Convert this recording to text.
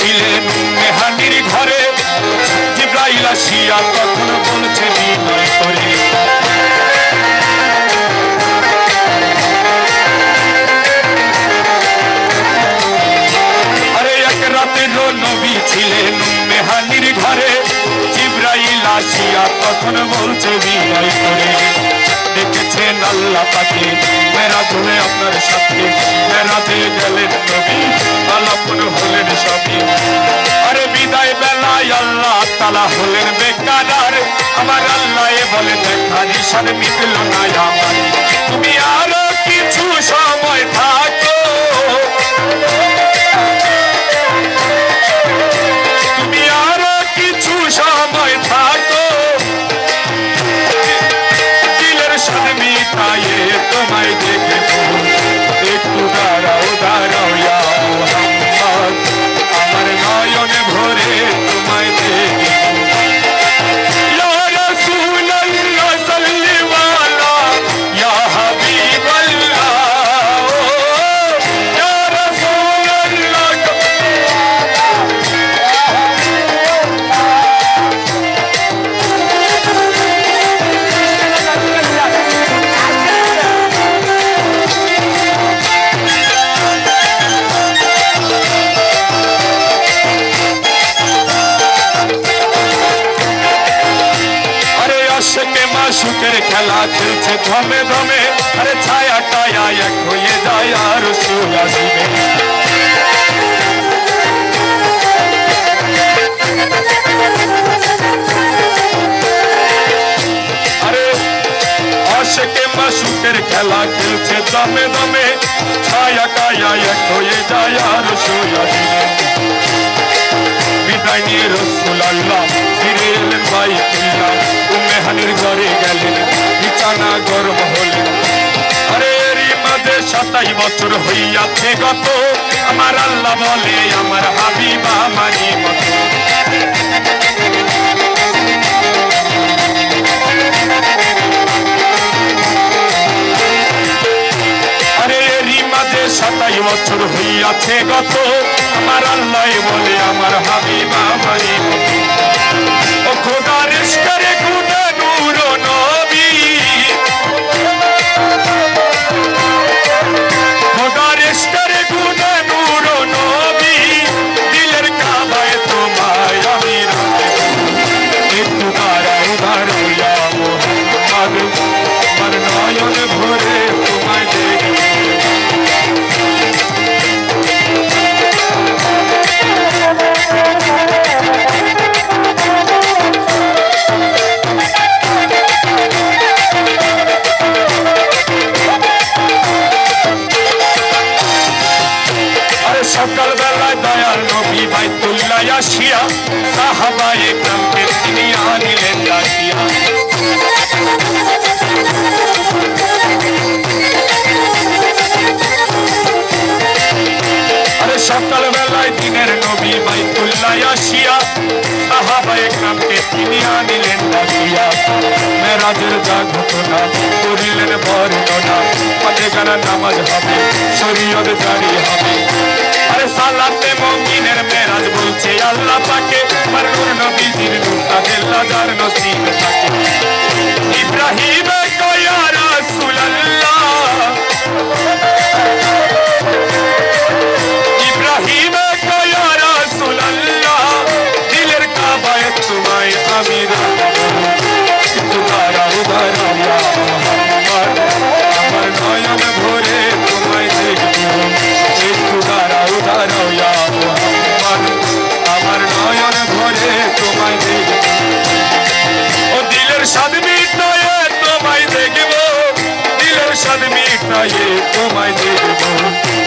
ছিলেন মেহানির ঘরে। জিব্রাইল আসিয়া তখন বলছে, বিনয় করে। আরে, এক নবী ছিলেন মেহানির ঘরে। জিব্রাইল আসিয়া তখন বলছে, বিনয় করে। দেখেছেন আল্লাহ পাকে মেরা ধরে আপনার সাথে মেরাতে গেলেন নবী। আল্লাহ হলেন বেকার আমার আল্লাহ বলে, দেখা নিশান মিটল না আমার। তুমি আরও কিছু সময় থাকো আশেকে মাসুকের খেলা খেলছে ধমে ধমে। আরে ছায়া টায়া এক হয়ে যায় আর সুরা খেলা খেলছে দমে দমে ছায়া কায়া এক হয়ে যায় আর সুরা দিবে বিদায় নিয়ে রসুল আল্লাহ ফিরে এলেন বাইতুল্লাহ। উম্মেহানির ঘরে গেলেন বিছানা গরম হলেন। আরে এরই মাঝে সাতাই বছর হইয়াছে গত, আমার আল্লাহ বলে আমার হাবিবা মানি মতো সাতাই বছর হইয়াছে গত, আমার আল্লাহ বলে আমার হাবিবা মানি বেলায় দয়াল নবী বাইতুল্লাহ আসিয়া, সাহাবায়ে গ্রামকে তিনি আনিলেন ডাকিয়া। সকাল বেলায় দিনের নবী বাইতুল্লাহ আসিয়া, সাহাবায়ে গ্রামকে তিনি আনিলেন ডাকিয়া। যা ঘটনা করিলেন বর্ণনা পাতে গানা নামাজ হবে, শরীয়ত জারি হবে। আরে সালাতে মুমিনের মেরাজ বলছে, আল্লাহ পাকে মারুর নবীজির নূর তাদের লাজার নসিব থাকে। ইব্রাহিম তোমায় দেখব। ও দিলের স্বাদ মিটায়ে তোমায় দেখব। দিলের স্বাদ তোমায় দেখব।